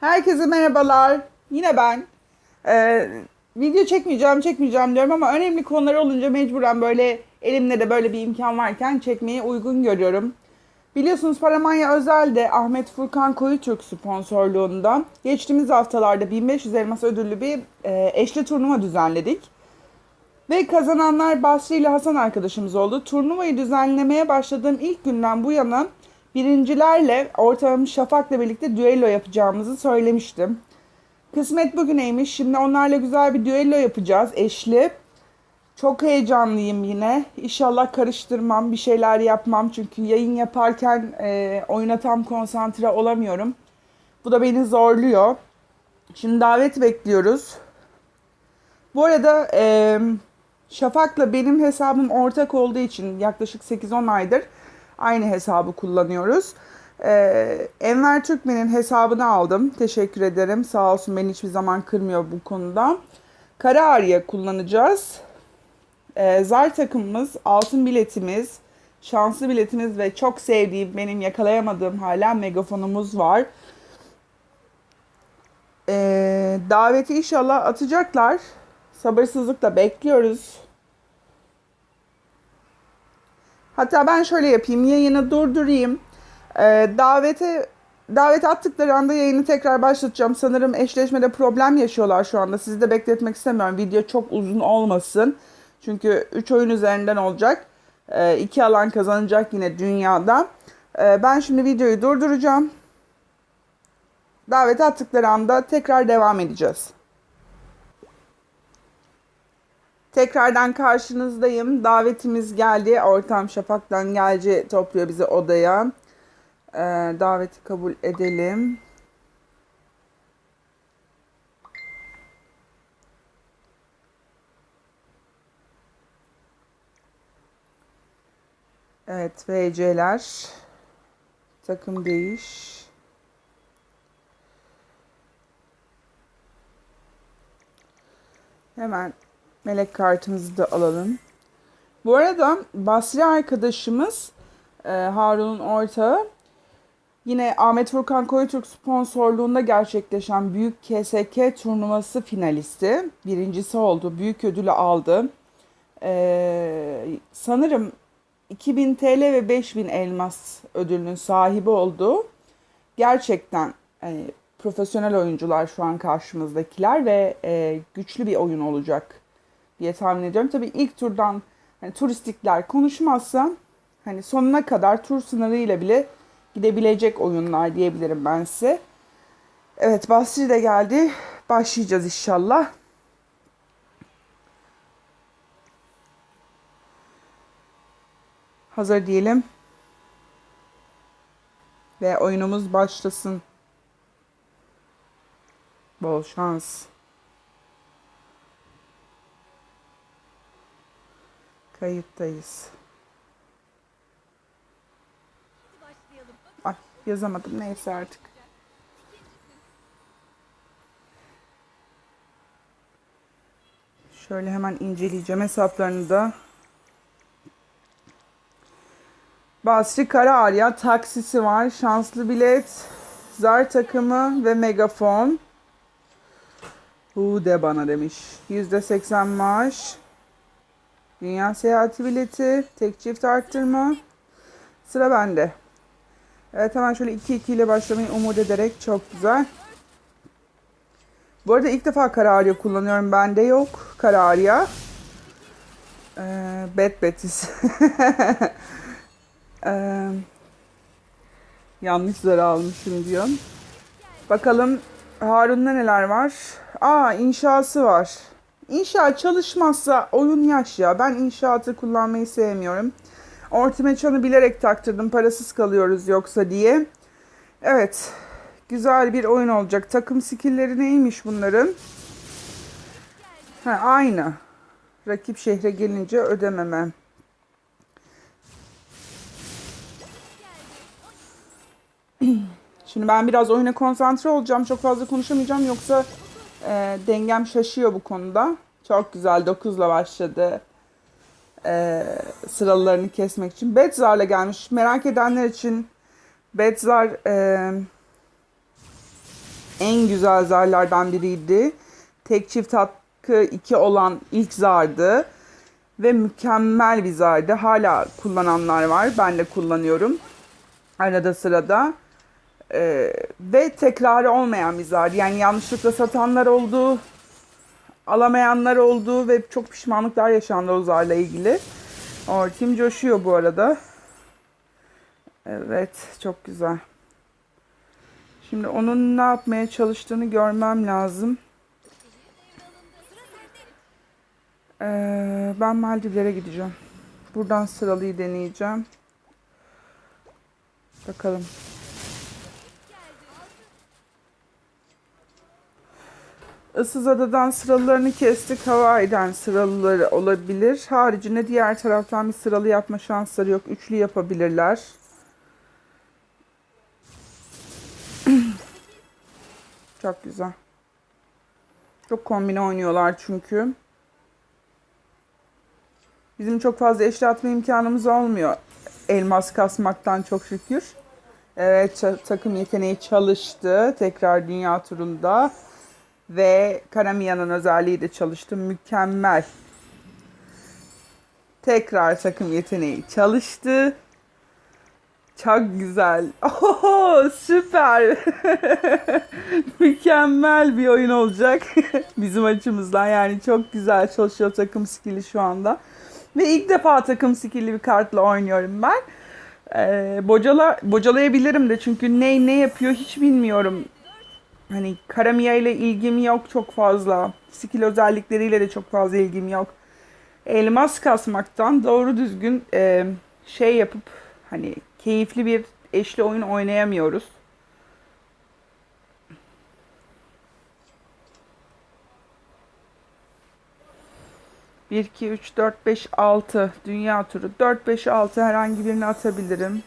Herkese merhabalar. Yine ben. Ee, video çekmeyeceğim, çekmeyeceğim diyorum ama önemli konular olunca mecburen böyle elimde de böyle bir imkan varken çekmeyi uygun görüyorum. Biliyorsunuz Paramanya Özel'de Ahmet Furkan Koyutürk sponsorluğunda geçtiğimiz haftalarda 1500 elmas ödüllü bir e, eşli turnuva düzenledik. Ve kazananlar Basri ile Hasan arkadaşımız oldu. Turnuvayı düzenlemeye başladığım ilk günden bu yana birincilerle ortağım Şafak'la birlikte düello yapacağımızı söylemiştim. Kısmet bugüneymiş. Şimdi onlarla güzel bir düello yapacağız eşli. Çok heyecanlıyım yine. İnşallah karıştırmam, bir şeyler yapmam. Çünkü yayın yaparken e, oyuna tam konsantre olamıyorum. Bu da beni zorluyor. Şimdi davet bekliyoruz. Bu arada e, Şafak'la benim hesabım ortak olduğu için yaklaşık 8-10 aydır aynı hesabı kullanıyoruz. Ee, Enver Türkmen'in hesabını aldım. Teşekkür ederim. Sağ olsun beni hiçbir zaman kırmıyor bu konuda. Kara Arya kullanacağız. Ee, zar takımımız, altın biletimiz, şanslı biletimiz ve çok sevdiğim, benim yakalayamadığım hala megafonumuz var. Ee, daveti inşallah atacaklar. Sabırsızlıkla bekliyoruz. Hatta ben şöyle yapayım. Yayını durdurayım. Ee, davete davet attıkları anda yayını tekrar başlatacağım. Sanırım eşleşmede problem yaşıyorlar şu anda. Sizi de bekletmek istemiyorum. Video çok uzun olmasın. Çünkü 3 oyun üzerinden olacak. 2 alan kazanacak yine dünyada. Ee, ben şimdi videoyu durduracağım. Davet attıkları anda tekrar devam edeceğiz. Tekrardan karşınızdayım. Davetimiz geldi. Ortam Şafak'tan gelci topluyor bizi odaya. Ee, daveti kabul edelim. Evet, VC'ler. Takım değiş. Hemen melek kartımızı da alalım. Bu arada Basri arkadaşımız e, Harun'un ortağı yine Ahmet Furkan Koyutürk sponsorluğunda gerçekleşen Büyük KSK turnuvası finalisti. Birincisi oldu. Büyük ödülü aldı. E, sanırım 2000 TL ve 5000 elmas ödülünün sahibi oldu. Gerçekten hani, profesyonel oyuncular şu an karşımızdakiler ve e, güçlü bir oyun olacak diye tahmin ediyorum. Tabii ilk turdan hani turistikler konuşmazsa hani sonuna kadar tur sınırıyla bile gidebilecek oyunlar diyebilirim ben size. Evet Basri de geldi. Başlayacağız inşallah. Hazır diyelim. Ve oyunumuz başlasın. Bol şans. Kayıttayız. Ay yazamadım neyse artık. Şöyle hemen inceleyeceğim hesaplarını da. Basri Karaarya taksisi var. Şanslı bilet, zar takımı ve megafon. Hu de bana demiş. %80 maaş. Dünya seyahati bileti, tek çift arttırma. Sıra bende. Evet hemen şöyle 2-2 ile başlamayı umut ederek çok güzel. Bu arada ilk defa Kararya kullanıyorum. Bende yok Kararya. Ee, Bet Betis. ee, yanlış zar almışım diyorum. Bakalım Harun'da neler var? Aa inşası var. İnşaat çalışmazsa oyun yaş ya. Ben inşaatı kullanmayı sevmiyorum. Ortime çanı bilerek taktırdım. Parasız kalıyoruz yoksa diye. Evet. Güzel bir oyun olacak. Takım skillleri neymiş bunların? Ha, aynı. Rakip şehre gelince ödememe. Şimdi ben biraz oyuna konsantre olacağım. Çok fazla konuşamayacağım. Yoksa e, dengem şaşıyor bu konuda. Çok güzel 9'la başladı. E, sıralarını kesmek için. Bedzar'la gelmiş. Merak edenler için Bedzar e, en güzel zarlardan biriydi. Tek çift hakkı 2 olan ilk zardı. Ve mükemmel bir zardı. Hala kullananlar var. Ben de kullanıyorum. Arada sırada. Ee, ve tekrarı olmayan zardı. Yani yanlışlıkla satanlar oldu. Alamayanlar oldu. Ve çok pişmanlıklar yaşandı o zarla ilgili. Ortim coşuyor bu arada. Evet, çok güzel. Şimdi onun ne yapmaya çalıştığını görmem lazım. Ee, ben Maldivlere gideceğim. Buradan sıralıyı deneyeceğim. Bakalım. Issız Ada'dan sıralarını kestik. Hawaii'den sıralıları olabilir. Haricinde diğer taraftan bir sıralı yapma şansları yok. Üçlü yapabilirler. Çok güzel. Çok kombine oynuyorlar çünkü. Bizim çok fazla eşli atma imkanımız olmuyor. Elmas kasmaktan çok şükür. Evet takım yeteneği çalıştı. Tekrar dünya turunda. Ve Karamiya'nın özelliği de çalıştı. Mükemmel. Tekrar takım yeteneği çalıştı. Çok güzel. Oho, süper. Mükemmel bir oyun olacak. Bizim açımızdan yani çok güzel çalışıyor takım skill'i şu anda. Ve ilk defa takım skill'li bir kartla oynuyorum ben. Ee, bocala, bocalayabilirim de çünkü ne ne yapıyor hiç bilmiyorum. Hani Karamiya ile ilgim yok çok fazla. Skill özellikleriyle de çok fazla ilgim yok. Elmas kasmaktan doğru düzgün e, şey yapıp hani keyifli bir eşli oyun oynayamıyoruz. Bir, iki, üç, dört, beş, altı dünya turu. Dört, beş, altı herhangi birini atabilirim.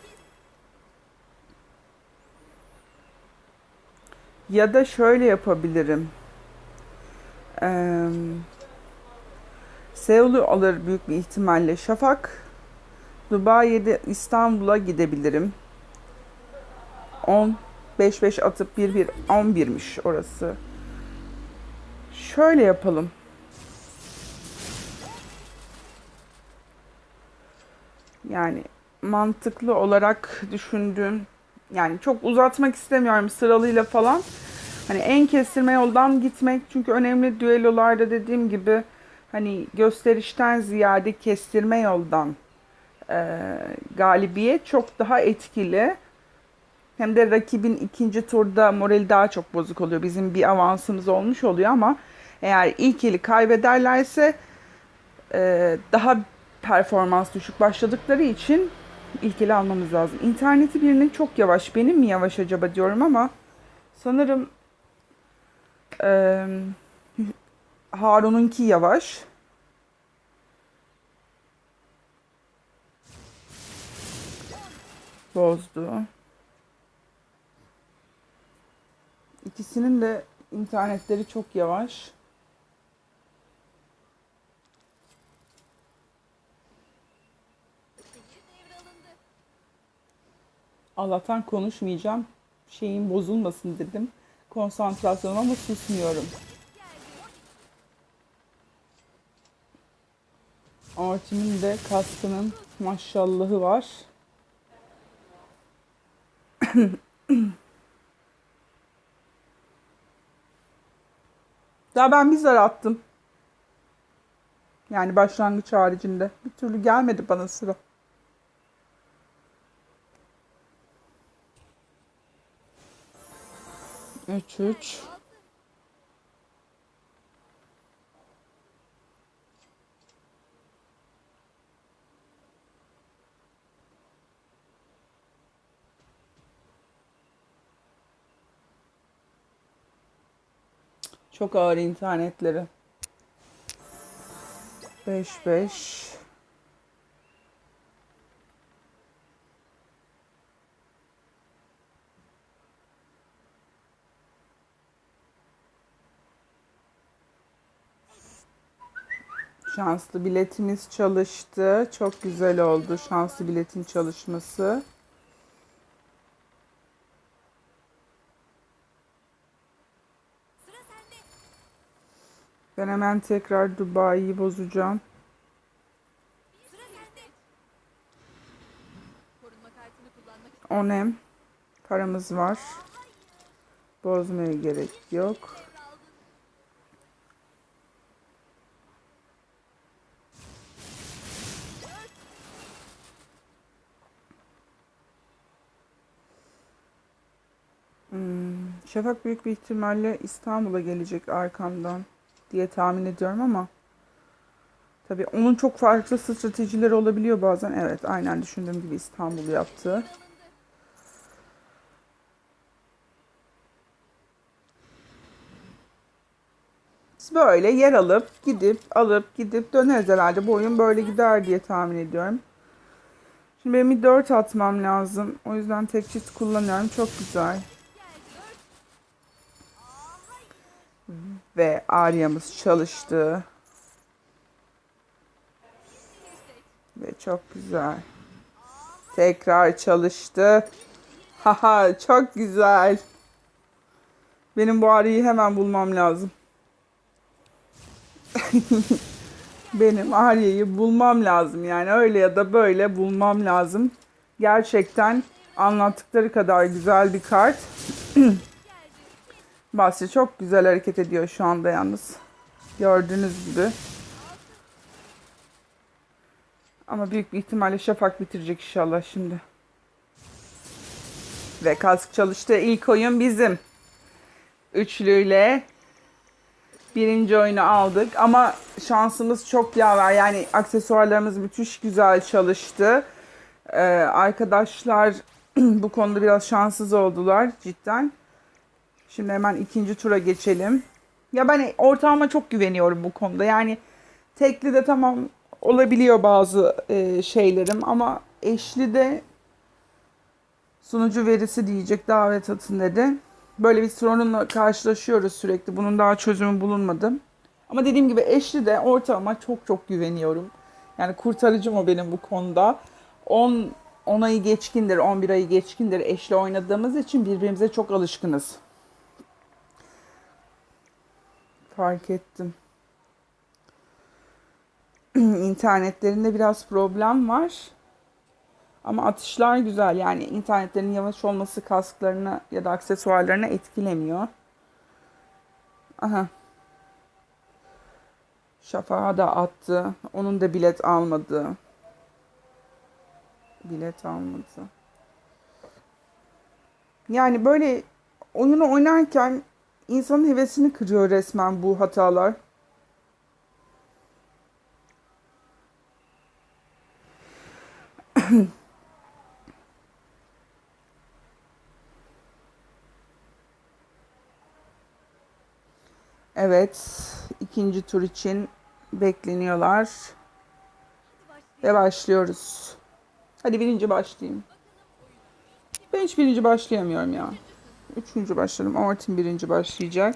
Ya da şöyle yapabilirim. Ee, Seul'ü alır büyük bir ihtimalle Şafak. Dubai'de İstanbul'a gidebilirim. 10 5 5 atıp 1 1 11'miş orası. Şöyle yapalım. Yani mantıklı olarak düşündüğüm yani çok uzatmak istemiyorum sıralıyla falan. Hani en kestirme yoldan gitmek çünkü önemli düellolarda dediğim gibi hani gösterişten ziyade kestirme yoldan e, galibiyet çok daha etkili. Hem de rakibin ikinci turda morali daha çok bozuk oluyor. Bizim bir avansımız olmuş oluyor ama eğer ilk eli kaybederlerse e, daha performans düşük başladıkları için ilk eli almamız lazım. İnterneti birinin çok yavaş. Benim mi yavaş acaba diyorum ama sanırım e, Harun'unki yavaş. Bozdu. İkisinin de internetleri çok yavaş. Allah'tan konuşmayacağım. Şeyin bozulmasın dedim. Konsantrasyonum ama susmuyorum. Artim'in de kaskının maşallahı var. Daha ben bir zar attım. Yani başlangıç haricinde. Bir türlü gelmedi bana sıra. Üç üç. Çok ağır internetleri. 5 5 şanslı biletimiz çalıştı. Çok güzel oldu şanslı biletin çalışması. Ben hemen tekrar Dubai'yi bozacağım. Onem paramız var. Bozmaya gerek yok. Şafak büyük bir ihtimalle İstanbul'a gelecek arkamdan diye tahmin ediyorum ama tabii onun çok farklı stratejileri olabiliyor bazen. Evet, aynen düşündüğüm gibi İstanbul yaptı. Böyle yer alıp gidip alıp gidip döneriz herhalde. Bu oyun böyle gider diye tahmin ediyorum. Şimdi benim bir 4 atmam lazım. O yüzden tek çift kullanıyorum. Çok güzel. Ve Arya'mız çalıştı. Ve çok güzel. Tekrar çalıştı. Haha çok güzel. Benim bu Arya'yı hemen bulmam lazım. Benim Arya'yı bulmam lazım. Yani öyle ya da böyle bulmam lazım. Gerçekten anlattıkları kadar güzel bir kart. Basri çok güzel hareket ediyor şu anda yalnız. Gördüğünüz gibi. Ama büyük bir ihtimalle Şafak bitirecek inşallah şimdi. Ve kask çalıştı. İlk oyun bizim. Üçlüyle birinci oyunu aldık. Ama şansımız çok yaver. Yani aksesuarlarımız müthiş güzel çalıştı. Ee, arkadaşlar bu konuda biraz şanssız oldular cidden. Şimdi hemen ikinci tura geçelim. Ya ben ortağıma çok güveniyorum bu konuda. Yani tekli de tamam olabiliyor bazı e, şeylerim ama eşli de sunucu verisi diyecek davet atın dedi. Böyle bir sorunla karşılaşıyoruz sürekli. Bunun daha çözümü bulunmadı. Ama dediğim gibi eşli de ortağıma çok çok güveniyorum. Yani kurtarıcım o benim bu konuda. 10 10 ayı geçkindir, 11 ayı geçkindir eşli oynadığımız için birbirimize çok alışkınız. Fark ettim. İnternetlerinde biraz problem var. Ama atışlar güzel. Yani internetlerin yavaş olması kasklarına ya da aksesuarlarına etkilemiyor. Aha. Şafağa da attı. Onun da bilet almadı. Bilet almadı. Yani böyle oyunu oynarken insanın hevesini kırıyor resmen bu hatalar. Evet, ikinci tur için bekleniyorlar ve başlıyoruz. Hadi birinci başlayayım. Ben hiç birinci başlayamıyorum ya. Üçüncü başladım. Ortin birinci başlayacak.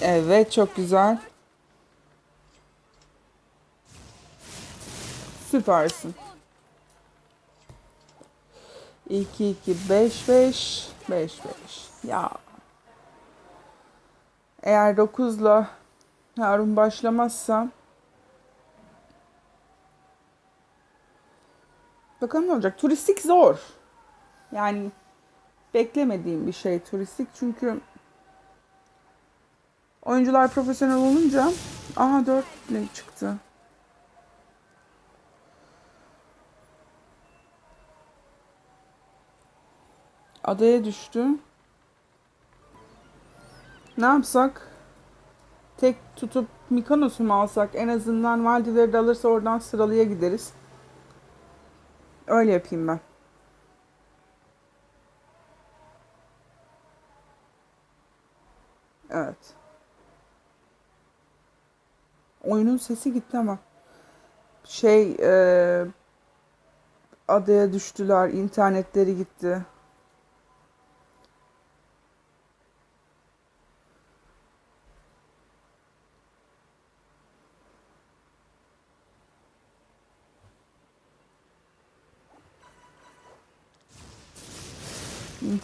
Evet çok güzel. Süpersin. 2 2 5 5 5 5. Ya. Eğer 9'la Harun başlamazsa Bakalım ne olacak. Turistik zor. Yani beklemediğim bir şey turistik çünkü oyuncular profesyonel olunca aha 4 ile çıktı. Adaya düştü. Ne yapsak? Tek tutup Mikonos'u mu alsak? En azından Valdileri de alırsa oradan sıralıya gideriz. Öyle yapayım ben. Evet. Oyunun sesi gitti ama. Şey, e, adaya düştüler, internetleri gitti.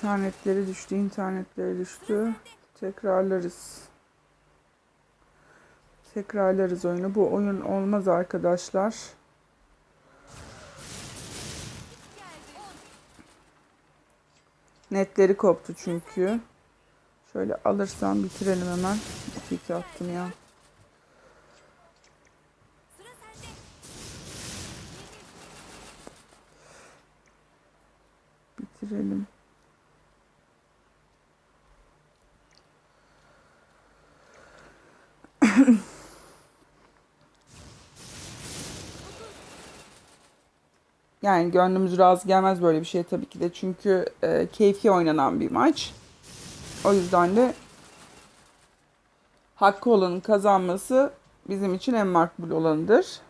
İnternetleri düştü, internetleri düştü. Tekrarlarız. Tekrarlarız oyunu. Bu oyun olmaz arkadaşlar. Netleri koptu çünkü. Şöyle alırsam bitirelim hemen. 2 attım ya. Bitirelim. Yani gönlümüz razı gelmez böyle bir şey tabii ki de. Çünkü e, keyfi oynanan bir maç. O yüzden de hakkı olanın kazanması bizim için en makbul olanıdır.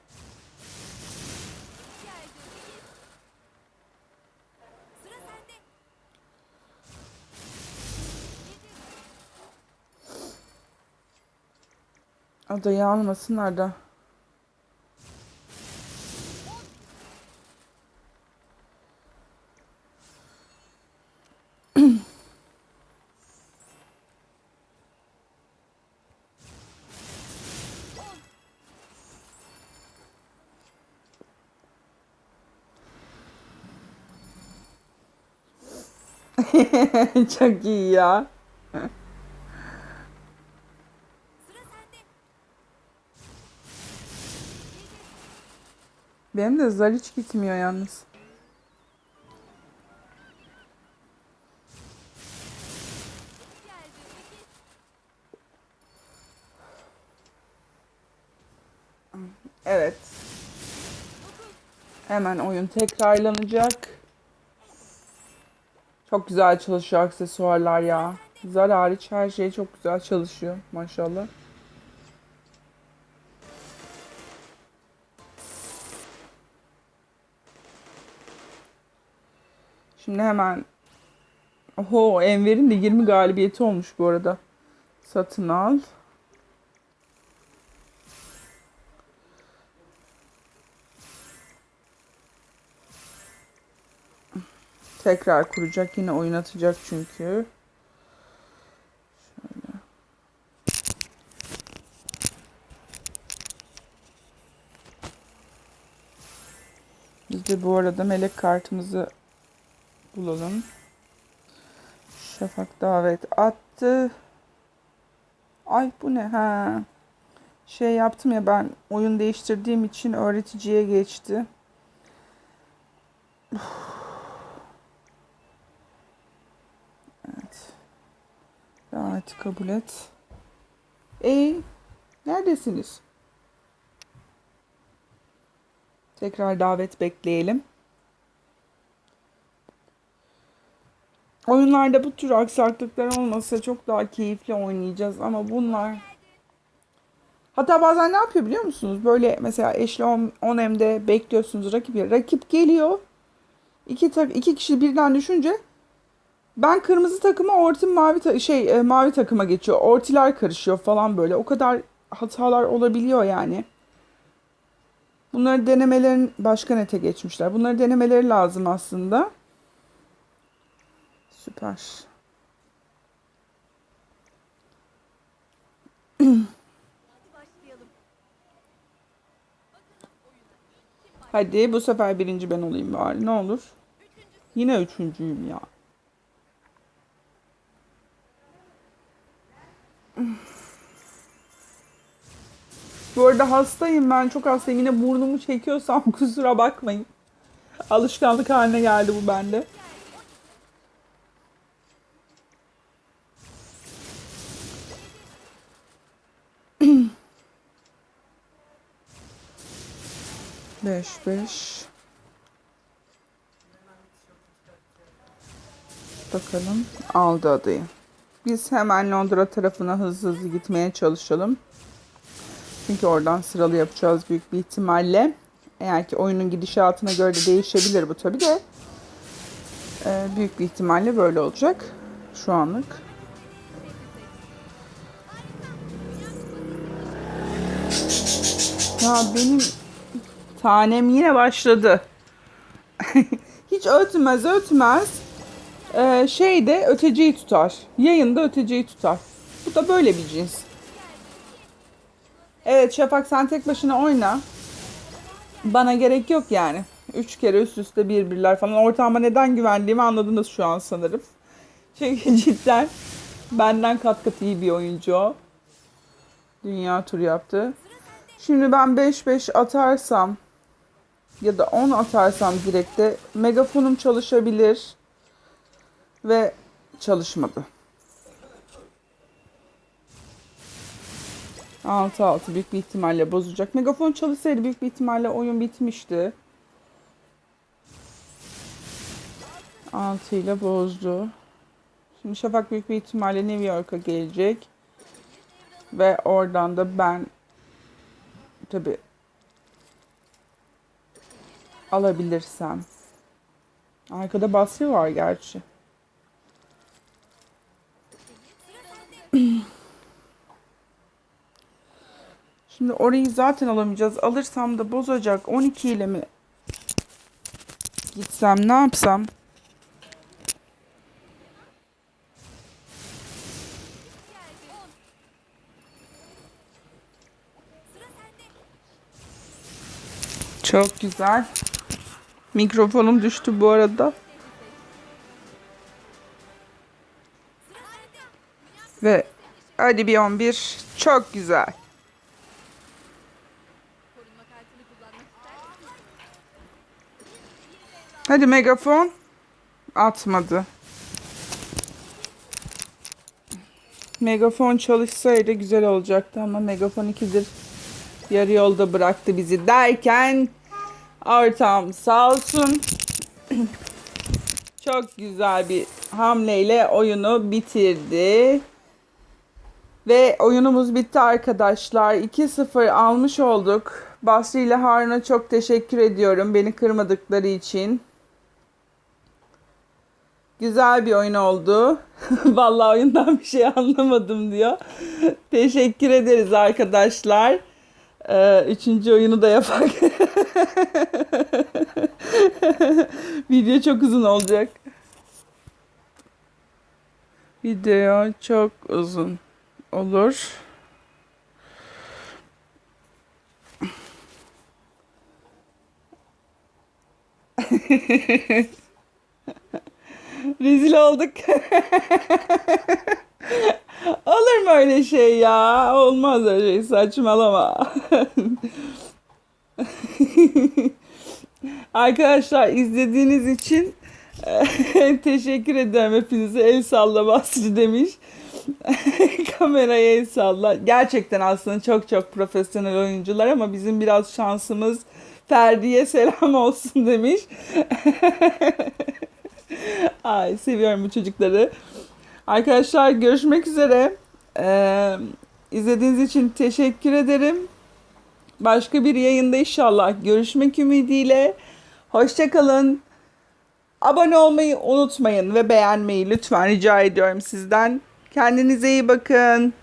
Adayı almasınlar da. Çok iyi ya. Benim de zar hiç gitmiyor yalnız. Evet. Hemen oyun tekrarlanacak. Çok güzel çalışıyor aksesuarlar ya. Zar hariç her şey çok güzel çalışıyor maşallah. Şimdi hemen Oho Enver'in de 20 galibiyeti olmuş bu arada. Satın al. Tekrar kuracak. Yine oyun atacak çünkü. Şöyle. Biz de bu arada melek kartımızı bulalım. Şafak davet attı. Ay bu ne ha? Şey yaptım ya ben oyun değiştirdiğim için öğreticiye geçti. Evet. Daveti kabul et. E neredesiniz? Tekrar davet bekleyelim. Oyunlarda bu tür aksaklıklar olmasa çok daha keyifli oynayacağız ama bunlar Hatta bazen ne yapıyor biliyor musunuz? Böyle mesela eşli 10 M'de bekliyorsunuz rakip rakip geliyor. İki iki kişi birden düşünce ben kırmızı takıma ortim mavi ta- şey e, mavi takıma geçiyor. Ortiler karışıyor falan böyle. O kadar hatalar olabiliyor yani. Bunları denemelerin başka nete geçmişler. Bunları denemeleri lazım aslında. Süper. Hadi bu sefer birinci ben olayım bari ne olur. Yine üçüncüyüm ya. Bu arada hastayım ben çok hastayım. Yine burnumu çekiyorsam kusura bakmayın. Alışkanlık haline geldi bu bende. Beş beş. Bakalım aldı adayı. Biz hemen Londra tarafına hızlı hızlı gitmeye çalışalım. Çünkü oradan sıralı yapacağız büyük bir ihtimalle. Eğer ki oyunun gidişatına göre de değişebilir bu tabi de. Ee, büyük bir ihtimalle böyle olacak şu anlık. Ya benim tanem yine başladı. Hiç ötmez ötmez. Ee, şeyde öteciyi tutar. Yayında öteciyi tutar. Bu da böyle bir cins. Evet Şafak sen tek başına oyna. Bana gerek yok yani. Üç kere üst üste bir birler falan. Ortağıma neden güvendiğimi anladınız şu an sanırım. Çünkü cidden benden kat kat iyi bir oyuncu o. Dünya turu yaptı. Şimdi ben 5-5 atarsam ya da 10 atarsam direkte megafonum çalışabilir ve çalışmadı. 6-6 büyük bir ihtimalle bozacak. Megafon çalışsaydı büyük bir ihtimalle oyun bitmişti. 6 ile bozdu. Şimdi Şafak büyük bir ihtimalle New York'a gelecek. Ve oradan da ben tabi alabilirsem. Arkada Basri var gerçi. Şimdi orayı zaten alamayacağız. Alırsam da bozacak. 12 ile mi gitsem ne yapsam? Çok güzel. Mikrofonum düştü bu arada. Hadi bir 11. Çok güzel. Hadi megafon. Atmadı. Megafon çalışsaydı güzel olacaktı ama megafon ikidir yarı yolda bıraktı bizi derken ortam sağ olsun. Çok güzel bir hamleyle oyunu bitirdi. Ve oyunumuz bitti arkadaşlar. 2-0 almış olduk. Basri ile Harun'a çok teşekkür ediyorum beni kırmadıkları için. Güzel bir oyun oldu. Vallahi oyundan bir şey anlamadım diyor. teşekkür ederiz arkadaşlar. Ee, üçüncü oyunu da yapak. Video çok uzun olacak. Video çok uzun olur. Rezil olduk. Olur mu öyle şey ya? Olmaz öyle şey. Saçmalama. Arkadaşlar izlediğiniz için teşekkür ederim hepinize. El salla Basri demiş. Kameraya el salla. Gerçekten aslında çok çok profesyonel oyuncular ama bizim biraz şansımız Ferdi'ye selam olsun demiş. Ay seviyorum bu çocukları. Arkadaşlar görüşmek üzere. Ee, izlediğiniz için teşekkür ederim. Başka bir yayında inşallah görüşmek ümidiyle. Hoşçakalın. Abone olmayı unutmayın ve beğenmeyi lütfen rica ediyorum sizden. Kendinize iyi bakın.